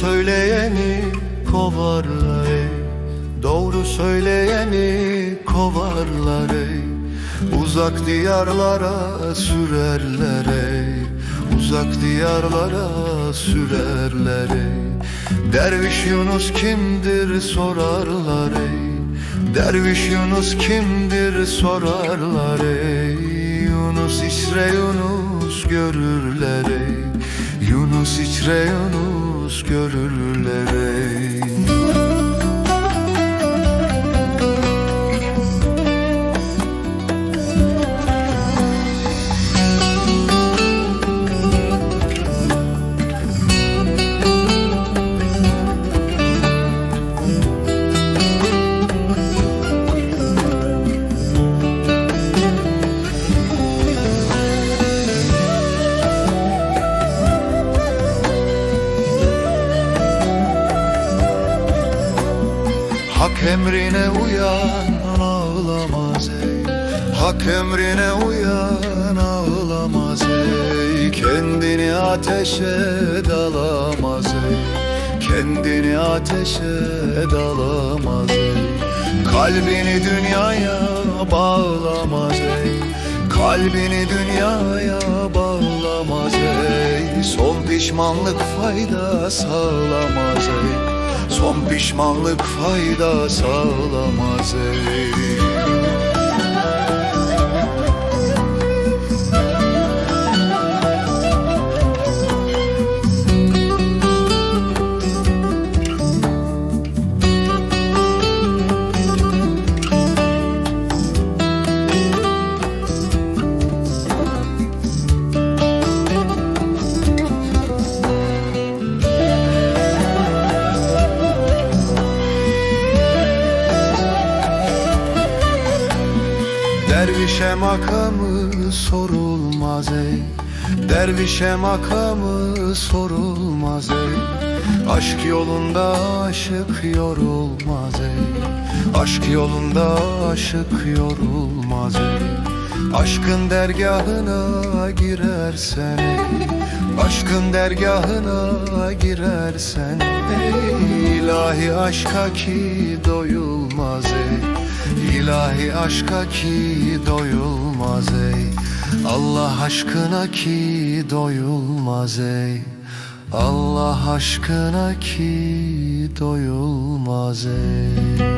söyleyeni kovarlar ey. Doğru söyleyeni kovarlar ey. Uzak diyarlara sürerler ey. Uzak diyarlara sürerler ey. Derviş Yunus kimdir sorarlar ey. Derviş Yunus kimdir sorarlar ey. Yunus içre Yunus görürler ey. Yunus içre Yunus görürler ey Hak emrine uyan ağlamaz ey. Hak emrine uyan ağlamaz ey. Kendini ateşe dalamaz ey. Kendini ateşe dalamaz ey. Kalbini dünyaya bağlamaz ey. Kalbini dünyaya bağlamaz ey. Son pişmanlık fayda sağlamaz ey Son pişmanlık fayda sağlamaz ey Dervişe makamı sorulmaz ey. Dervişe makamı sorulmaz ey. Aşk yolunda aşık yorulmaz ey. Aşk yolunda aşık yorulmaz ey. Aşkın dergahına girersen ey. Aşkın dergahına girersen ey. İlahi aşka ki doyulmaz ey İlahi aşka ki doyulmaz ey. Allah aşkına ki doyulmaz ey. Allah aşkına ki doyulmaz ey